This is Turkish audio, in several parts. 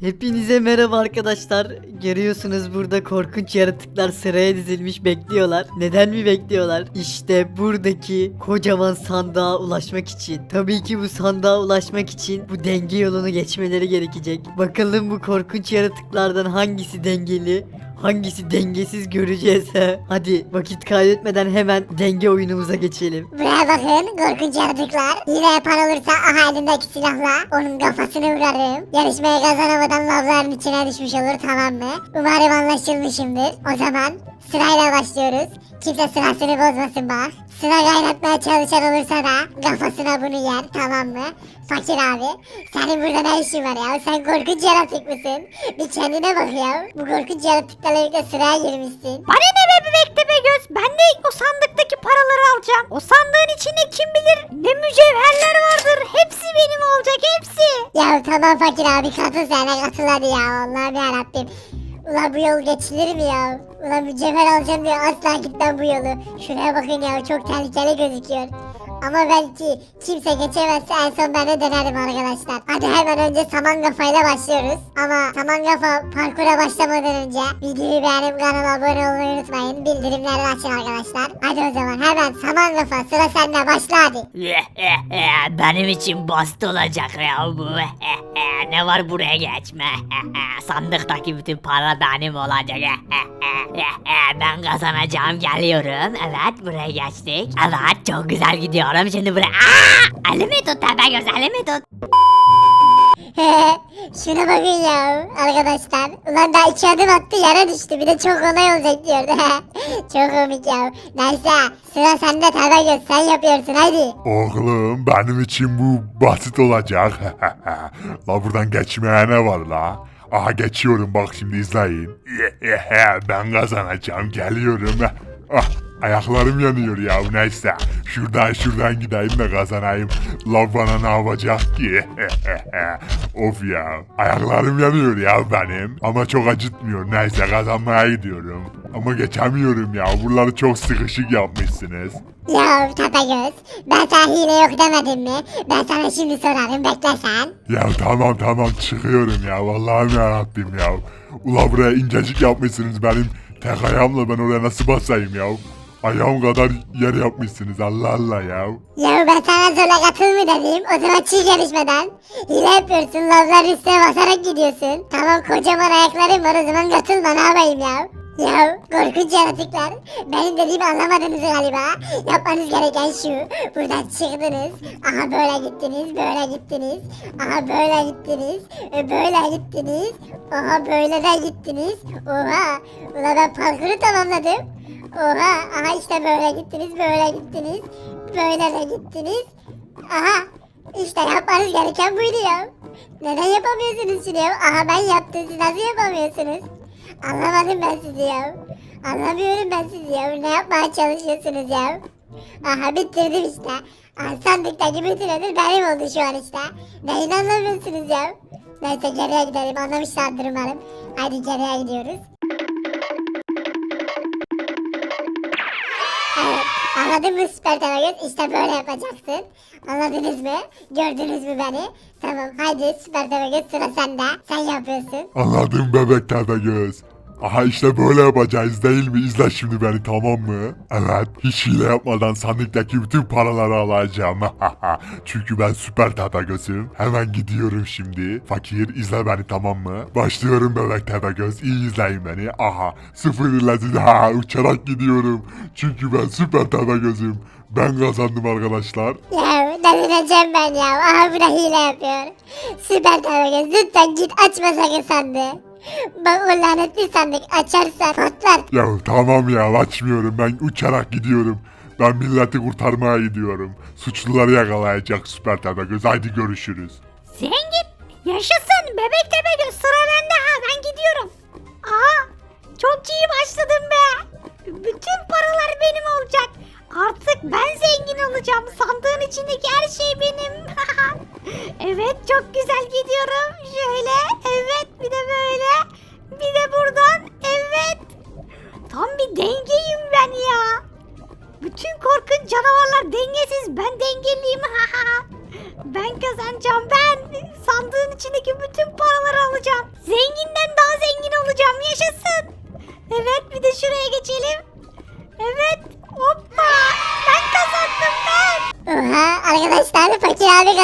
Hepinize merhaba arkadaşlar. Görüyorsunuz burada korkunç yaratıklar sıraya dizilmiş bekliyorlar. Neden mi bekliyorlar? İşte buradaki kocaman sandığa ulaşmak için. Tabii ki bu sandığa ulaşmak için bu denge yolunu geçmeleri gerekecek. Bakalım bu korkunç yaratıklardan hangisi dengeli? Hangisi dengesiz göreceğiz. Hadi vakit kaybetmeden hemen denge oyunumuza geçelim. Bakın korkunç yaratıklar. Hile yapan olursa aha elimdeki silahla onun kafasını vurarım. Yarışmayı kazanamadan lavların içine düşmüş olur tamam mı? Umarım anlaşılmışımdır. O zaman sırayla başlıyoruz. Kimse sırasını bozmasın bak. Sıra kaynatmaya çalışan olursa da kafasına bunu yer tamam mı? Fakir abi senin burada ne işin var ya? Sen korkunç yaratık mısın? Bir kendine bak ya. Bu korkunç yaratıklarla birlikte sıraya girmişsin. Bana ne be bebek Tamam fakir abi katıl sen de katıl hadi ya Allah'ım yarabbim. Ulan bu yol geçilir mi ya? Ulan mücevher alacağım diye asla gitmem bu yolu. Şuraya bakın ya çok tehlikeli gözüküyor. Ama belki kimse geçemezse en son ben de denerim arkadaşlar. Hadi hemen önce saman kafayla başlıyoruz. Ama saman kafa parkura başlamadan önce videoyu beğenip kanala abone olmayı unutmayın. Bildirimleri açın arkadaşlar. Hadi o zaman hemen saman kafa sıra sende başla hadi. Benim için basit olacak ya bu. ne var buraya geçme. Sandıktaki bütün para benim olacak. ben kazanacağım geliyorum. Evet buraya geçtik. Evet çok güzel gidiyorum. Şimdi buraya... Aa, elimi tut Tepegöz elimi tut. Şuna bakın ya arkadaşlar. Ulan daha iki adım attı yere düştü. Bir de çok kolay olacak diyordu. çok komik ya. Neyse sıra sende Tepegöz sen yapıyorsun hadi. Oğlum benim için bu basit olacak. la buradan geçmeye ne var la? Aha geçiyorum bak şimdi izleyin. ben kazanacağım geliyorum. Ah, ayaklarım yanıyor ya neyse. Şuradan şuradan gideyim de kazanayım. La bana ne yapacak ki? of ya. Ayaklarım yanıyor ya benim. Ama çok acıtmıyor. Neyse kazanmaya gidiyorum. Ama geçemiyorum ya. Buraları çok sıkışık yapmışsınız. Ya Tepegöz ben sana hile yok demedim mi? Ben sana şimdi sorarım bekle sen. Ya tamam tamam çıkıyorum ya vallahi yarabbim ya. Ula buraya incecik yapmışsınız benim tek ayağımla ben oraya nasıl basayım ya. Ayağım kadar yer yapmışsınız Allah Allah ya. Ya ben sana zorla katıl mı dedim? O zaman çiğ gelişmeden. Hile yapıyorsun lavların üstüne basarak gidiyorsun. Tamam kocaman ayaklarım var o zaman katılma ne yapayım ya? Ya korkunç yaratıklar. Benim dediğimi anlamadınız galiba. Yapmanız gereken şu. Buradan çıktınız. Aha böyle gittiniz, böyle gittiniz. Aha böyle gittiniz. e, Böyle gittiniz. Aha böyle de gittiniz. Oha. Ulan ben parkuru tamamladım. Oha. Aha işte böyle gittiniz, böyle gittiniz. Böyle de gittiniz. Aha. İşte yapmanız gereken buydu ya. Neden yapamıyorsunuz şunu ya? Aha ben yaptım siz nasıl yapamıyorsunuz? Anlamadım ben sizi ya. Anlamıyorum ben sizi ya. Ne yapmaya çalışıyorsunuz ya? Aha bitirdim işte. Aha, sandıktaki bütün ödül benim oldu şu an işte. Neyini anlamıyorsunuz ya? Neyse geriye gidelim anlamışlardır umarım. Hadi geriye gidiyoruz. Evet anladın mı süper Tepegöz? İşte böyle yapacaksın. Anladınız mı? Gördünüz mü beni? Tamam haydi süper Tepegöz sıra sende. Sen yapıyorsun. Anladım bebek göz. Aha işte böyle yapacağız değil mi? İzle şimdi beni tamam mı? Evet hiç hile yapmadan sandıktaki bütün paraları alacağım. Çünkü ben süper gözüm. Hemen gidiyorum şimdi. Fakir izle beni tamam mı? Başlıyorum bebek göz. İyi izleyin beni. Aha sıfır iletin ha uçarak gidiyorum. Çünkü ben süper gözüm. Ben kazandım arkadaşlar. Ya delireceğim ben ya. Aha bu hile yapıyor. Süper Tepegöz lütfen git açma sakın sandığı. Bak o lanetli sandık açarsan patlar. Ya tamam ya açmıyorum ben uçarak gidiyorum. Ben milleti kurtarmaya gidiyorum. Suçluları yakalayacak süper göz. Haydi görüşürüz. Zengin yaşasın bir de şuraya geçelim. Evet. Hoppa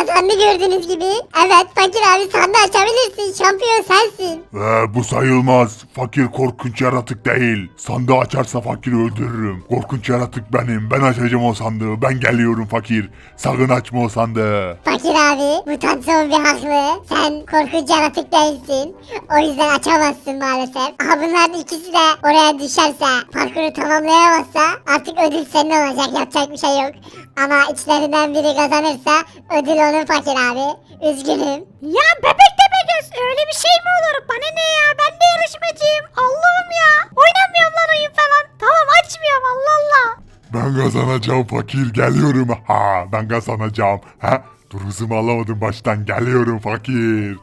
kazandı gördüğünüz gibi. Evet fakir abi sandığı açabilirsin. Şampiyon sensin. Ee, bu sayılmaz. Fakir korkunç yaratık değil. Sandığı açarsa fakiri öldürürüm. Korkunç yaratık benim. Ben açacağım o sandığı. Ben geliyorum fakir. Sakın açma o sandığı. Fakir abi bu tansiyon bir haklı. Sen korkunç yaratık değilsin. O yüzden açamazsın maalesef. Aha bunların ikisi de oraya düşerse, parkuru tamamlayamazsa artık ödül senin olacak. Yapacak bir şey yok. Ama içlerinden biri kazanırsa ödül onun fakir abi. Üzgünüm. Ya bebek tepe göz öyle bir şey mi olur? Bana ne ya ben de yarışmacıyım. Allah'ım ya. Oynamıyorum lan oyun falan. Tamam açmıyorum Allah Allah. Ben kazanacağım fakir. Geliyorum. Ha, ben kazanacağım. Ha? Dur hızımı alamadım baştan. Geliyorum fakir.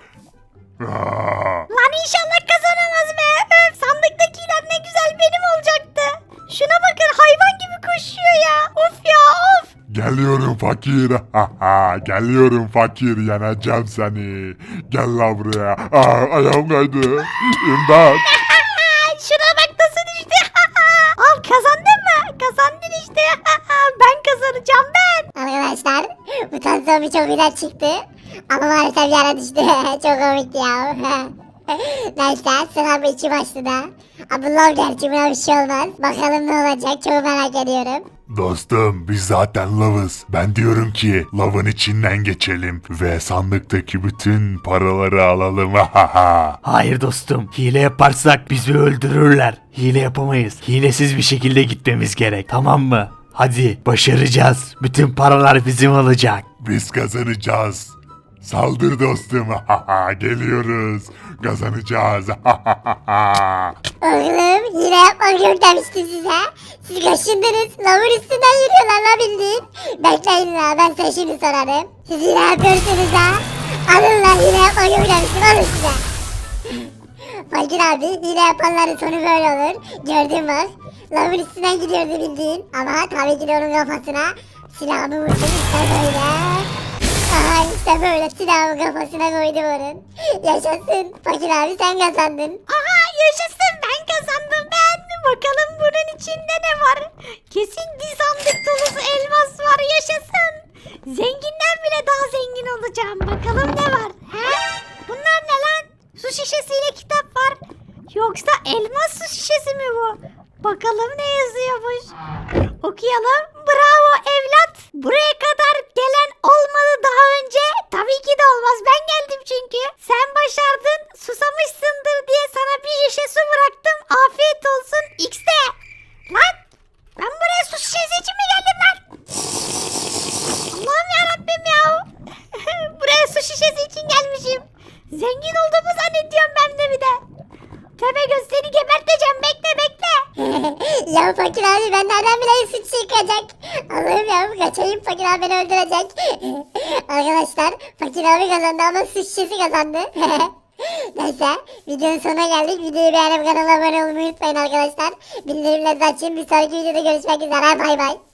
Aa. Lan inşallah kazanamaz be. Öf sandıktakiler ne güzel benim olacaktı. Şuna bakın hayvan gibi koşuyor ya. Of ya. Geliyorum fakir. Geliyorum fakir. Yeneceğim seni. Gel la buraya. Aa, ayağım kaydı. İmdat. Şuna bak nasıl düştü. Al kazandın mı? Kazandın işte. ben kazanacağım ben. Arkadaşlar bu bir çok güzel çıktı. Ama maalesef yere düştü. çok komikti ya. Neyse sıra bu iki başlıda. Abdullah gerçi buna bir şey olmaz. Bakalım ne olacak çok merak ediyorum. Dostum biz zaten lavız. Ben diyorum ki lavın içinden geçelim ve sandıktaki bütün paraları alalım. Hayır dostum. Hile yaparsak bizi öldürürler. Hile yapamayız. Hilesiz bir şekilde gitmemiz gerek. Tamam mı? Hadi başaracağız. Bütün paralar bizim olacak. Biz kazanacağız. Saldır dostum. Geliyoruz. Kazanacağız. Oğlum hile yapmak yok demiştim size. Siz kaşındınız. Lavın üstünden yürüyorlar la bildiğin. Bekleyin la ben size şimdi sorarım. Siz hile yapıyorsunuz ha. Alın la hile yapmak yok demiştim alın size. Fakir abi hile yapanların sonu böyle olur. Gördün bak. Lavın üstünden gidiyordu bildiğin. Ama tabii ki de onun kafasına silahımı vurdum işte böyle. Aha işte böyle silahımı kafasına koydum onun. Yaşasın. Fakir abi sen kazandın. Aha yaşasın ben kazandım ben. Bakalım bunun içinde ne var? Kesin bir sandık dolusu elmas var yaşasın. Zenginden bile daha zengin olacağım. Bakalım ne var? He? Bunlar ne lan? Su şişesiyle kitap var. Yoksa elmas su şişesi mi bu? Bakalım ne yazıyormuş. Okuyalım. Bravo evlat. Buraya kadar gelen olmadı daha önce. Tabii ki de olmaz. Ben geldim çünkü. Sen başardın. Susamışsındır diye sana bir şişe su bıraktım. Afiyet olsun. X'de. Lan. Ben buraya su şişesi için mi geldim lan? Allah'ım yarabbim ya. buraya su şişesi için gelmişim. Zengin olduğumu zannediyorum ben de bir de. Tepegöz seni geberteceğim. Bekle bekle. Ya fakir abi ben nereden bileyim suç çıkacak. Allah'ım ya kaçayım fakir abi beni öldürecek. Arkadaşlar fakir abi kazandı ama suç şişesi kazandı. Neyse videonun sonuna geldik. Videoyu beğenip kanala abone olmayı unutmayın arkadaşlar. Bildirimleri de açın. Bir sonraki videoda görüşmek üzere. Bay bay.